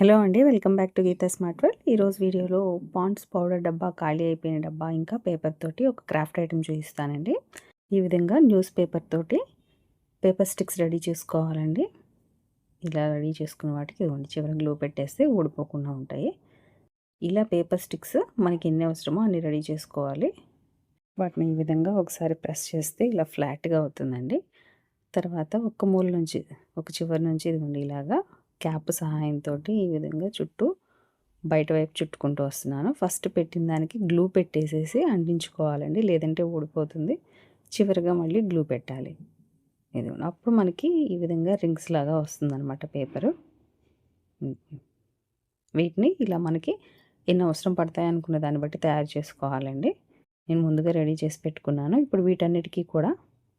Hello అండి welcome back to Geetha smart world. ఈరోజు వీడియోలో పాండ్స్ పౌడర్ డబ్బా ఖాళీ అయిపోయిన డబ్బా ఇంకా పేపర్ తోటి ఒక క్రాఫ్ట్ ఐటెం చూపిస్తానండి. ఈ విధంగా న్యూస్ పేపర్ తోటి పేపర్ స్టిక్స్ రెడీ చేసుకోవాలండి. ఇలా రెడీ చేసుకున్న వాటికి ఇవ్వండి చివరి గ్లూ పెట్టేస్తే ఊడిపోకుండా ఉంటాయి. ఇలా పేపర్ స్టిక్స్ మనకి ఎన్ని అవసరమో అన్ని రెడీ చేసుకోవాలి. వాటిని ఈ విధంగా ఒకసారి ప్రెస్ చేస్తే ఇలా ఫ్లాట్గా అవుతుందండి. తర్వాత ఒక మూల నుంచి ఒక చివరి నుంచి ఇదిగోండి ఇలాగా క్యాప్ సహాయంతో ఈ విధంగా చుట్టూ బయట వైపు చుట్టుకుంటూ వస్తున్నాను. ఫస్ట్ పెట్టిన దానికి గ్లూ పెట్టేసేసి అంటించుకోవాలండి. లేదంటే ఊడిపోతుంది. చివరిగా మళ్ళీ గ్లూ పెట్టాలి. ఇది అప్పుడు మనకి ఈ విధంగా రింగ్స్ లాగా వస్తుందన్నమాట పేపరు. వీటిని ఇలా మనకి ఎన్ని అవసరం పడతాయి అనుకున్న దాన్ని బట్టి తయారు చేసుకోవాలండి. నేను ముందుగా రెడీ చేసి పెట్టుకున్నాను. ఇప్పుడు వీటన్నిటికీ కూడా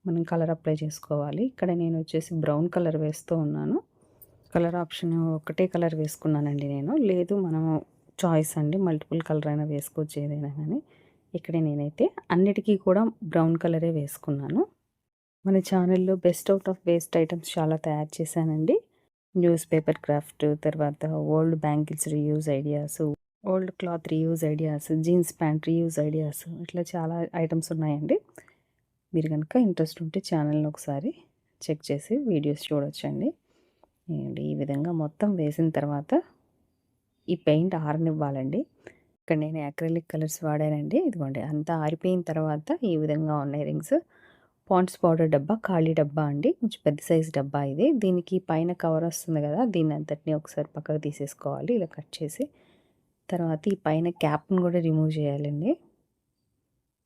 మనం కలర్ అప్లై చేసుకోవాలి. ఇక్కడ నేను వచ్చేసి బ్రౌన్ కలర్ వేస్తూ ఉన్నాను. కలర్ ఆప్షన్ ఒకటే కలర్ వేసుకున్నానండి నేను. లేదు మనము చాయిస్ అండి. మల్టిపుల్ కలర్ అయినా వేసుకోవచ్చు ఏదైనా కానీ. ఇక్కడ నేనైతే అన్నిటికీ కూడా బ్రౌన్ కలరే వేసుకున్నాను. మన ఛానల్లో best out of waste items చాలా తయారు చేశానండి. న్యూస్ పేపర్ క్రాఫ్ట్ తర్వాత old bangles reuse ideas old cloth reuse ideas jeans pant reuse ideas ఇట్లా చాలా ఐటమ్స్ ఉన్నాయండి. మీరు కనుక ఇంట్రెస్ట్ ఉంటే ఛానల్ని ఒకసారి చెక్ చేసి వీడియోస్ చూడొచ్చండి. ఈ విధంగా మొత్తం వేసిన తర్వాత ఈ పెయింట్ ఆరనివ్వాలండి. ఇక్కడ నేను అక్రిలిక్ కలర్స్ వాడానండి. ఇదిగోండి అంతా ఆరిపోయిన తర్వాత ఈ విధంగా ఉన్నాయి రింగ్స్ పాండ్స్ పౌడర్ డబ్బా ఖాళీ డబ్బా అండి. కొంచెం పెద్ద సైజ్ డబ్బా ఇది. దీనికి పైన కవర్ వస్తుంది కదా దీన్ని అంతటిని ఒకసారి పక్కకు తీసేసుకోవాలి. ఇలా కట్ చేసి తర్వాత ఈ పైన క్యాప్ను కూడా రిమూవ్ చేయాలండి.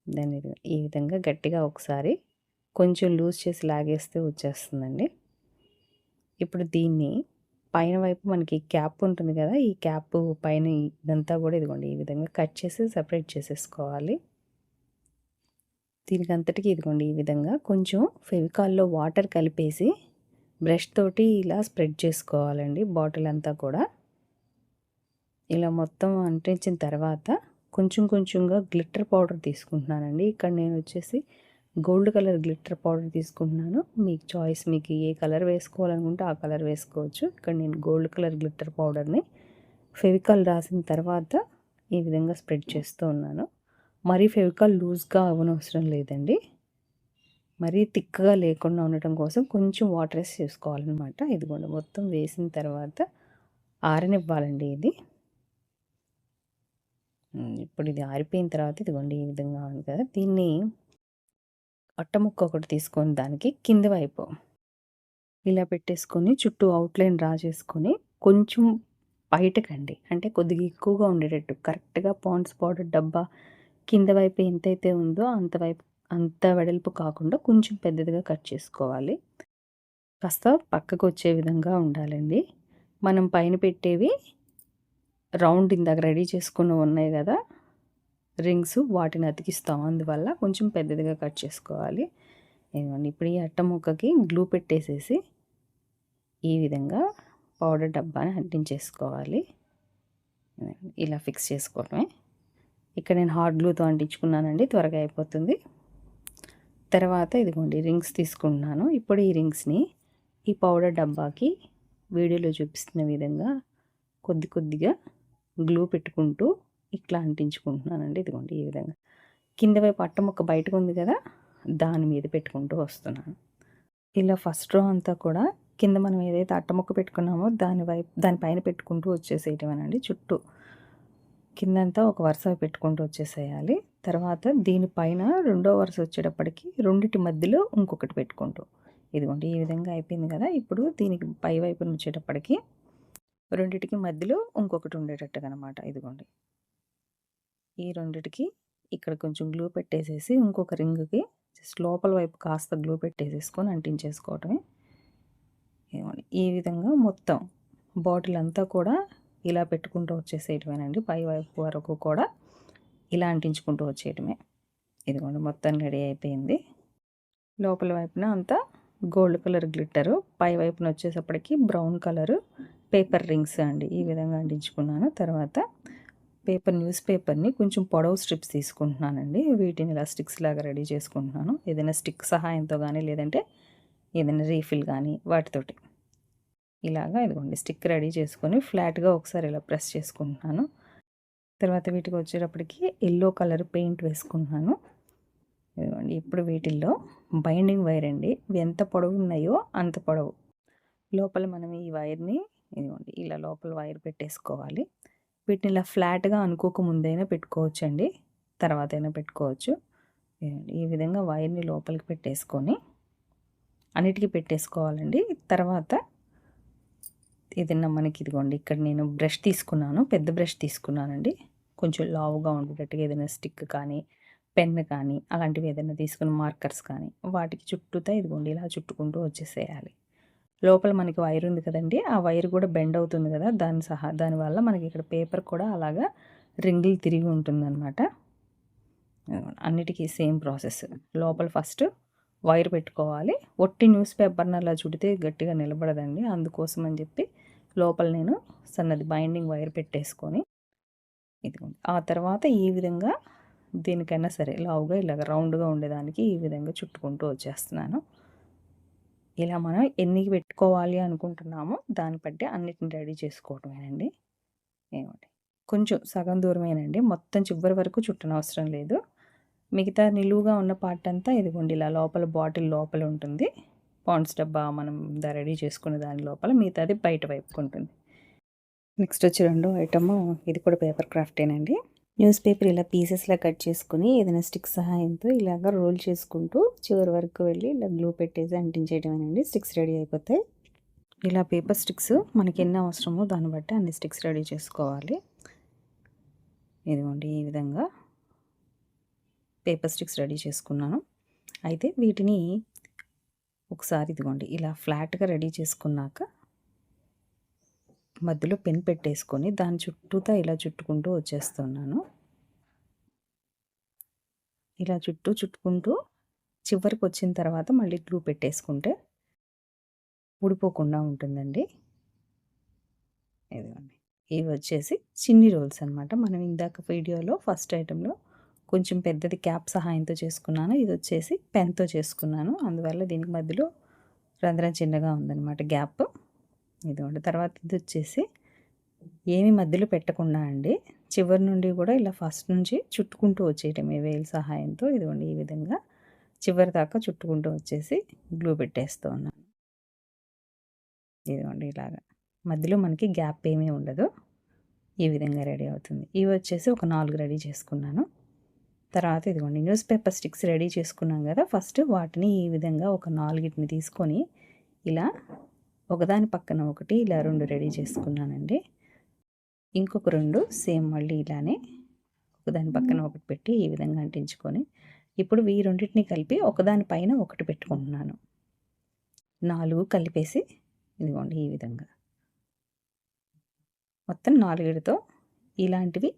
దాన్ని ఈ విధంగా గట్టిగా ఒకసారి కొంచెం లూజ్ చేసి లాగేస్తే వచ్చేస్తుందండి. ఇప్పుడు దీన్ని పైన వైపు మనకి క్యాప్ ఉంటుంది కదా ఈ క్యాప్ పైన ఇదంతా కూడా ఇదిగోండి ఈ విధంగా కట్ చేసి సపరేట్ చేసేసుకోవాలి. దీనికి అంతటికి ఇదిగోండి ఈ విధంగా కొంచెం ఫెవికాల్లో వాటర్ కలిపేసి బ్రష్ తోటి ఇలా స్ప్రెడ్ చేసుకోవాలండి బాటిల్ అంతా కూడా. ఇలా మొత్తం అంటించిన తర్వాత కొంచెం కొంచెంగా గ్లిట్టర్ పౌడర్ తీసుకుంటున్నానండి. ఇక్కడ నేను వచ్చేసి గోల్డ్ కలర్ గ్లిట్టర్ పౌడర్ తీసుకుంటున్నాను. మీకు చాయిస్ మీకు ఏ కలర్ వేసుకోవాలనుకుంటే ఆ కలర్ వేసుకోవచ్చు. ఇక్కడ నేను గోల్డ్ కలర్ గ్లిట్టర్ పౌడర్ని ఫెవికాల్ రాసిన తర్వాత ఈ విధంగా స్ప్రెడ్ చేస్తూ ఉన్నాను. మరీ ఫెవికాల్ లూజ్గా అవ్వనవసరం లేదండి. మరీ థిక్గా లేకుండా ఉండటం కోసం కొంచెం వాటర్ వేసి చేసుకోవాలన్నమాట. ఇదిగోండి మొత్తం వేసిన తర్వాత ఆరనివ్వాలండి ఇది. ఇప్పుడు ఇది ఆరిపోయిన తర్వాత ఇదిగోండి ఈ విధంగా ఉంది కదా. దీన్ని అట్టముక్క ఒకటి తీసుకొని దానికి కింది వైపు ఇలా పెట్టేసుకొని చుట్టూ అవుట్లైన్ డ్రా చేసుకొని కొంచెం బయటకండి. అంటే కొద్దిగా ఎక్కువగా ఉండేటట్టు. కరెక్ట్గా పాండ్స్ పౌడర్ డబ్బా కింద వైపు ఎంతైతే ఉందో అంతవైపు అంత వెడల్పు కాకుండా కొంచెం పెద్దదిగా కట్ చేసుకోవాలి. కాస్త పక్కకు వచ్చే విధంగా ఉండాలండి. మనం పైన పెట్టేవి రౌండ్ ఇందాక రెడీ చేసుకుని ఉన్నాయి కదా రింగ్స్ వాటిని అతికిస్తాం. అందువల్ల కొంచెం పెద్దదిగా కట్ చేసుకోవాలి. ఇదిగోండి ఇప్పుడు ఈ అట్ట ముక్కకి గ్లూ పెట్టేసేసి ఈ విధంగా పౌడర్ డబ్బాని అంటించేసుకోవాలి. ఇలా ఫిక్స్ చేసుకోవడమే. ఇక్కడ నేను హాట్ గ్లూతో అంటించుకున్నానండి త్వరగా అయిపోతుంది. తర్వాత ఇదిగోండి రింగ్స్ తీసుకుంటున్నాను. ఇప్పుడు ఈ రింగ్స్ని ఈ పౌడర్ డబ్బాకి వీడియోలో చూపిస్తున్న విధంగా కొద్ది కొద్దిగా గ్లూ పెట్టుకుంటూ ఇట్లా అంటించుకుంటున్నానండి. ఇదిగోండి ఈ విధంగా. కింద వైపు అట్ట ముక్క బయటకు ఉంది కదా దాని మీద పెట్టుకుంటూ వస్తున్నాను. ఇలా ఫస్ట్ రో అంతా కూడా కింద మనం ఏదైతే అట్టముక్క పెట్టుకున్నామో దాని వైపు దానిపైన పెట్టుకుంటూ వచ్చేసేయటమేనండి చుట్టూ. కిందంతా ఒక వరుస పెట్టుకుంటూ వచ్చేసేయాలి. తర్వాత దీనిపైన రెండో వరుస వచ్చేటప్పటికి రెండిటి మధ్యలో ఇంకొకటి పెట్టుకుంటూ. ఇదిగోండి ఈ విధంగా అయిపోయింది కదా ఇప్పుడు దీనికి పై వైపున వచ్చేటప్పటికి రెండిటికి మధ్యలో ఇంకొకటి ఉండేటట్టుగా అనమాట ఇదిగోండి. ఈ రెండిటికి ఇక్కడ కొంచెం గ్లూ పెట్టేసేసి ఇంకొక రింగ్కి జస్ట్ లోపల వైపు కాస్త గ్లూ పెట్టేసేసుకొని అంటించేసుకోవటమే. ఈ విధంగా మొత్తం బాటిల్ అంతా కూడా ఇలా పెట్టుకుంటూ వచ్చేసేయటమేనండి. పై వైపు వరకు కూడా ఇలా అంటించుకుంటూ వచ్చేయటమే. ఇదిగోండి మొత్తం రెడీ అయిపోయింది. లోపల వైపున అంతా గోల్డ్ కలర్ గ్లిట్టరు పై వైపున వచ్చేసప్పటికి బ్రౌన్ కలరు పేపర్ రింగ్స్ అండి. ఈ విధంగా అంటించుకున్నాను. తర్వాత పేపర్ న్యూస్ పేపర్ని కొంచెం పొడవు స్ట్రిప్స్ తీసుకుంటున్నానండి. వీటిని ఇలా స్టిక్స్ లాగా రెడీ చేసుకుంటున్నాను. ఏదైనా స్టిక్ సహాయంతో కానీ లేదంటే ఏదైనా రీఫిల్ కానీ వాటితోటి. ఇలాగా ఇదిగోండి స్టిక్ రెడీ చేసుకొని ఫ్లాట్గా ఒకసారి ఇలా ప్రెస్ చేసుకుంటున్నాను. తర్వాత వీటికి వచ్చేటప్పటికి ఎల్లో కలర్ పెయింట్ వేసుకుంటున్నాను. ఇదిగోండి ఇప్పుడు వీటిల్లో బైండింగ్ వైర్ అండి. ఎంత పొడవు ఉన్నాయో అంత పొడవు. లోపల మనం ఈ వైర్ని ఇదిగోండి ఇలా లోపల వైర్ పెట్టేసుకోవాలి. వీటిని ఇలా ఫ్లాట్గా అనుకోక ముందైనా పెట్టుకోవచ్చండి. తర్వాత అయినా పెట్టుకోవచ్చు ఈ విధంగా వైర్ని లోపలికి పెట్టేసుకొని అన్నిటికీ పెట్టేసుకోవాలండి. తర్వాత ఏదైనా మనకి ఇదిగోండి ఇక్కడ నేను బ్రష్ తీసుకున్నాను పెద్ద బ్రష్ తీసుకున్నానండి. కొంచెం లావుగా ఉండేటట్టుగా ఏదైనా స్టిక్ కానీ పెన్ కానీ అలాంటివి ఏదైనా తీసుకుని మార్కర్స్ కానీ వాటికి చుట్టూతా ఇదిగోండి ఇలా చుట్టుకుంటూ వచ్చేసేయాలి. లోపల మనకి వైర్ ఉంది కదండి. ఆ వైర్ కూడా బెండ్ అవుతుంది కదా. దాని సహా దానివల్ల మనకి ఇక్కడ పేపర్ కూడా అలాగా రింగులు తిరిగి ఉంటుందన్నమాట. అన్నిటికీ సేమ్ ప్రాసెస్. లోపల ఫస్ట్ వైర్ పెట్టుకోవాలి. ఒట్టి న్యూస్ పేపర్ని అలా చుడితే గట్టిగా నిలబడదండి. అందుకోసం అని చెప్పి లోపల నేను సన్నది బైండింగ్ వైర్ పెట్టేసుకొని ఇదిగోండి. ఆ తర్వాత ఈ విధంగా దీనికైనా సరే లావుగా ఇలాగ రౌండ్గా ఉండేదానికి ఈ విధంగా చుట్టుకుంటూ వచ్చేస్తున్నాను. ఇలా మనం ఎన్ని పెట్టుకోవాలి అనుకుంటున్నామో దాన్ని బట్టి అన్నిటిని రెడీ చేసుకోవటమేనండి. ఏమండి? కొంచెం సగం దూరమేనండి. మొత్తం చివరి వరకు చుట్టనవసరం లేదు. మిగతా నిలువుగా ఉన్న పార్ట్ అంతా ఇదిగోండి ఇలా లోపల బాటిల్ లోపల ఉంటుంది. పాండ్స్ డబ్బా మనం రెడీ చేసుకునే దాని లోపల మిగతాది బయట వైపుకుంటుంది. నెక్స్ట్ వచ్చి రెండో ఐటమ్ ఇది కూడా పేపర్ క్రాఫ్టేనండి. న్యూస్ పేపర్ ఇలా పీసెస్లా కట్ చేసుకుని ఏదైనా స్టిక్ సహాయంతో ఇలాగ రోల్ చేసుకుంటూ చివరి వరకు వెళ్ళి ఇలా గ్లూ పెట్టేసి అంటించేయడమేనండి స్టిక్స్ రెడీ అయిపోతాయి. ఇలా పేపర్ స్టిక్స్ మనకి ఎన్ని అవసరమో దాన్ని బట్టి అన్ని స్టిక్స్ రెడీ చేసుకోవాలి. ఇదిగోండి ఈ విధంగా పేపర్ స్టిక్స్ రెడీ చేసుకున్నాను. అయితే వీటిని ఒకసారి ఇదిగోండి ఇలా ఫ్లాట్గా రెడీ చేసుకున్నాక మధ్యలో పెన్ పెట్టేసుకొని దాని చుట్టూతా ఇలా చుట్టుకుంటూ వచ్చేస్తున్నాను. ఇలా చుట్టూ చుట్టుకుంటూ చివరికి వచ్చిన తర్వాత మళ్ళీ గ్లూ పెట్టేసుకుంటే ఊడిపోకుండా ఉంటుందండి. ఇదిగోండి. ఇవి వచ్చేసి చిన్ని రోల్స్ అనమాట మనం ఇందాక వీడియోలో ఫస్ట్ ఐటెంలో కొంచెం పెద్దది క్యాప్ సహాయంతో చేసుకున్నాను. ఇది వచ్చేసి పెన్తో చేసుకున్నాను. అందువల్ల దీనికి మధ్యలో రంధ్రం చిన్నగా ఉందన్నమాట గ్యాప్. ఇదిగోండి. తర్వాత ఇది వచ్చేసి ఏమి మధ్యలో పెట్టకుండా అండి. చివరి నుండి కూడా ఇలా ఫస్ట్ నుంచి చుట్టుకుంటూ వచ్చేయటమే వేలు సహాయంతో. ఇదిగోండి ఈ విధంగా చివరి దాకా చుట్టుకుంటూ వచ్చేసి గ్లూ పెట్టేస్తూ ఉన్నాను. ఇదిగోండి ఇలాగా. మధ్యలో మనకి గ్యాప్ ఏమీ ఉండదు. ఈ విధంగా రెడీ అవుతుంది. ఇవి వచ్చేసి ఒక నాలుగు రెడీ చేసుకున్నాను. తర్వాత ఇదిగోండి న్యూస్ పేపర్ స్టిక్స్ రెడీ చేసుకున్నాం కదా. ఫస్ట్ వాటిని ఈ విధంగా ఒక నాలుగిటిని తీసుకొని ఇలా ఒకదాని పక్కన ఒకటి ఇలా రెండు రెడీ చేసుకున్నానండి. ఇంకొక రెండు సేమ్ మళ్ళీ ఇలానే ఒకదాని పక్కన ఒకటి పెట్టి ఈ విధంగా అంటించుకొని ఇప్పుడు ఈ రెండింటిని కలిపి ఒకదాని పైన ఒకటి పెట్టుకుంటున్నాను. నాలుగు కలిపేసి ఇదిగోండి ఈ విధంగా. మొత్తం నాలుగుతో ఇలాంటివి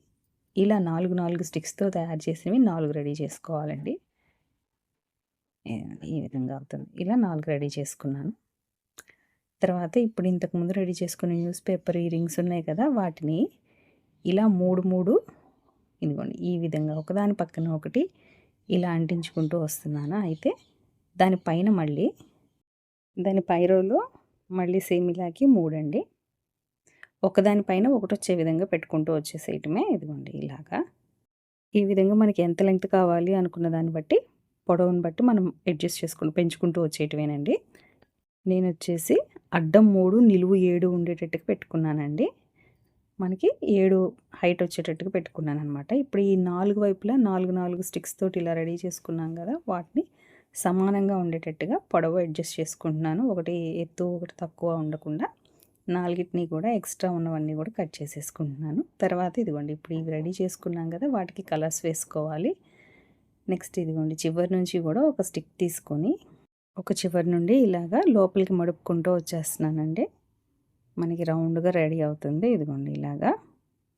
ఇలా నాలుగు నాలుగు స్టిక్స్తో తయారు చేసినవి నాలుగు రెడీ చేసుకోవాలండి. ఈ విధంగా అవుతుంది. ఇలా నాలుగు రెడీ చేసుకున్నాను. తర్వాత ఇప్పుడు ఇంతకుముందు రెడీ చేసుకున్న న్యూస్ పేపర్ ఈ రింగ్స్ ఉన్నాయి కదా వాటిని ఇలా మూడు మూడు ఇదిగోండి ఈ విధంగా ఒకదాని పక్కన ఒకటి ఇలా అంటించుకుంటూ వస్తున్నాను. అయితే దానిపైన మళ్ళీ దాని పైరోలో మళ్ళీ సేమ్ ఇలాగే మూడండి. ఒకదానిపైన ఒకటి వచ్చే విధంగా పెట్టుకుంటూ వచ్చేసేయటమే ఇదిగోండి ఇలాగా. ఈ విధంగా మనకి ఎంత లెంగ్త్ కావాలి అనుకున్న దాన్ని బట్టి పొడవుని బట్టి మనం అడ్జస్ట్ చేసుకుని పెంచుకుంటూ వచ్చేయటమేనండి. నేను వచ్చేసి అడ్డం మూడు నిలువు ఏడు ఉండేటట్టుగా పెట్టుకున్నానండి. మనకి ఏడు హైట్ వచ్చేటట్టుగా పెట్టుకున్నాను అనమాట ఇప్పుడు ఈ నాలుగు వైపులా నాలుగు నాలుగు స్టిక్స్ తోటి ఇలా రెడీ చేసుకున్నాం కదా వాటిని సమానంగా ఉండేటట్టుగా పొడవు అడ్జస్ట్ చేసుకుంటున్నాను. ఒకటి ఎత్తు ఒకటి తక్కువ ఉండకుండా నాలుగిటిని కూడా ఎక్స్ట్రా ఉన్నవన్నీ కూడా కట్ చేసేసుకుంటున్నాను. తర్వాత ఇదిగోండి ఇప్పుడు ఇవి రెడీ చేసుకున్నాం కదా వాటికి కలర్స్ వేసుకోవాలి. నెక్స్ట్ ఇదిగోండి చివరి నుంచి కూడా ఒక స్టిక్ తీసుకొని ఒక చివరి నుండి ఇలాగా లోపలికి మడుపుకుంటూ వచ్చేస్తున్నానండి. మనకి రౌండ్గా రెడీ అవుతుంది. ఇదిగోండి ఇలాగా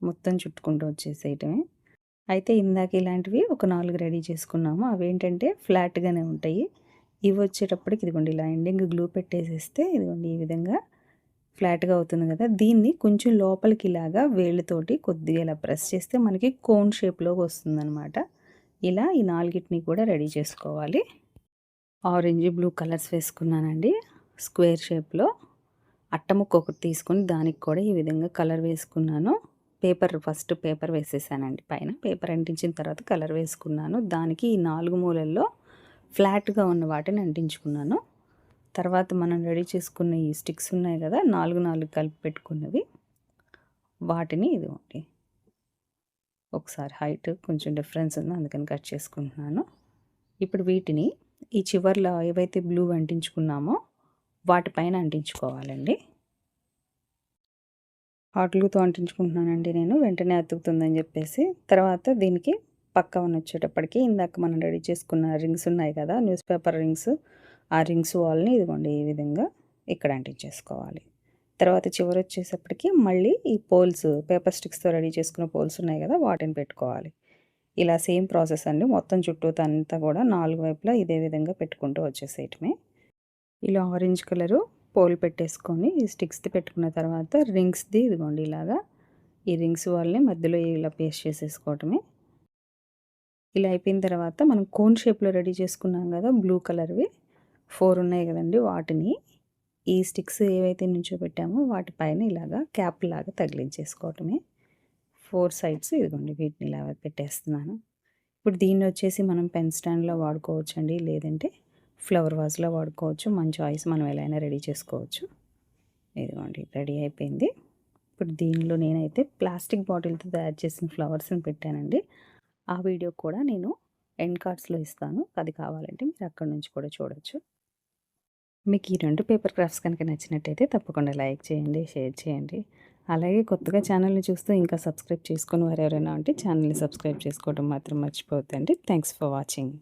మొత్తం చుట్టుకుంటూ వచ్చేసేయటమే. అయితే ఇందాక ఇలాంటివి ఒక నాలుగు రెడీ చేసుకున్నాము. అవి ఏంటంటే ఫ్లాట్గానే ఉంటాయి. ఇవి వచ్చేటప్పటికి ఇదిగోండి ఇలా ఎండింగ్ గ్లూ పెట్టేసేస్తే ఇదిగోండి ఈ విధంగా ఫ్లాట్గా అవుతుంది కదా. దీన్ని కొంచెం లోపలికి ఇలాగా వేళ్ళతోటి కొద్దిగా ఇలా ప్రెస్ చేస్తే మనకి కోన్ షేప్లోకి వస్తుందన్నమాట. ఇలా ఈ నాలుగిటిని కూడా రెడీ చేసుకోవాలి. ఆరెంజ్ బ్లూ కలర్స్ వేసుకున్నానండి. స్క్వేర్ షేప్లో. అట్ట ముక్క ఒకటి తీసుకొని దానికి కూడా ఈ విధంగా కలర్ వేసుకున్నాను. పేపర్ ఫస్ట్ పేపర్ వేసేసానండి పైన. పేపర్ అంటించిన తర్వాత కలర్ వేసుకున్నాను. దానికి ఈ నాలుగు మూలల్లో ఫ్లాట్గా ఉన్న వాటిని అంటించుకున్నాను. తర్వాత మనం రెడీ చేసుకున్న ఈ స్టిక్స్ ఉన్నాయి కదా నాలుగు నాలుగు కలిపి పెట్టుకున్నవి. వాటిని ఇదిగోండి. ఒకసారి హైట్ కొంచెం డిఫరెన్స్ ఉంది అందుకని కట్ చేసుకుంటున్నాను. ఇప్పుడు వీటిని ఈ చివర్లో ఏవైతే బ్లూ అంటించుకున్నామో వాటిపైన అంటించుకోవాలండి. ఆటలుతో అంటించుకుంటున్నానండి నేను వెంటనే అతుకుతుందని చెప్పేసి. తర్వాత దీనికి పక్క వచ్చేటప్పటికి ఇందాక మనం రెడీ చేసుకున్న రింగ్స్ ఉన్నాయి కదా న్యూస్ పేపర్ రింగ్స్ ఆ రింగ్స్ వాల్ని ఇదిగోండి ఈ విధంగా ఇక్కడ అంటించేసుకోవాలి. తర్వాత చివరి వచ్చేసప్పటికి మళ్ళీ ఈ పోల్స్ పేపర్ స్టిక్స్తో రెడీ చేసుకున్న పోల్స్ ఉన్నాయి కదా వాటిని పెట్టుకోవాలి. ఇలా సేమ్ ప్రాసెస్ అండి. మొత్తం చుట్టూ అంతా కూడా నాలుగు వైపులా ఇదే విధంగా పెట్టుకుంటూ వచ్చేసేయటమే. ఇలా ఆరెంజ్ కలరు పోల్ పెట్టేసుకొని ఈ స్టిక్స్ది పెట్టుకున్న తర్వాత రింగ్స్ది ఇదిగోండి ఇలాగా ఈ రింగ్స్ వాళ్ళని మధ్యలో ఇలా పేస్ట్ చేసేసుకోవటమే. ఇలా అయిపోయిన తర్వాత మనం కోన్ షేప్లో రెడీ చేసుకున్నాం కదా బ్లూ కలర్వి. ఫోర్ ఉన్నాయి కదండి వాటిని. ఈ స్టిక్స్ ఏవైతే నుంచో పెట్టామో వాటిపైన ఇలాగా క్యాప్ లాగా తగిలించేసుకోవటమే. ఫోర్ సైడ్స్ ఇదిగోండి వీటిని ఇలా పెట్టేస్తున్నాను. ఇప్పుడు దీన్ని వచ్చేసి మనం పెన్ స్టాండ్లో వాడుకోవచ్చు అండి లేదంటే ఫ్లవర్ వాజ్లో వాడుకోవచ్చు. మన చాయిస్ మనం ఎలా అయినా రెడీ చేసుకోవచ్చు. ఇదిగోండి రెడీ అయిపోయింది. ఇప్పుడు దీనిలో నేనైతే ప్లాస్టిక్ బాటిల్తో తయారు చేసిన ఫ్లవర్స్ని పెట్టానండి. ఆ వీడియో కూడా నేను ఎండ్ కార్డ్స్లో ఇస్తాను. అది కావాలంటే మీరు అక్కడ నుంచి కూడా చూడొచ్చు. మీకు ఈ రెండు పేపర్ క్రాఫ్ట్స్ కనుక నచ్చినట్టయితే తప్పకుండా లైక్ చేయండి షేర్ చేయండి. అలాగే కొత్తగా ఛానల్ని చూస్తూ ఇంకా సబ్స్క్రైబ్ చేసుకుని వారు ఎవరైనా ఉంటే ఛానల్ని సబ్స్క్రైబ్ చేసుకోవడం మాత్రం మర్చిపోవద్దండి. Thanks for watching.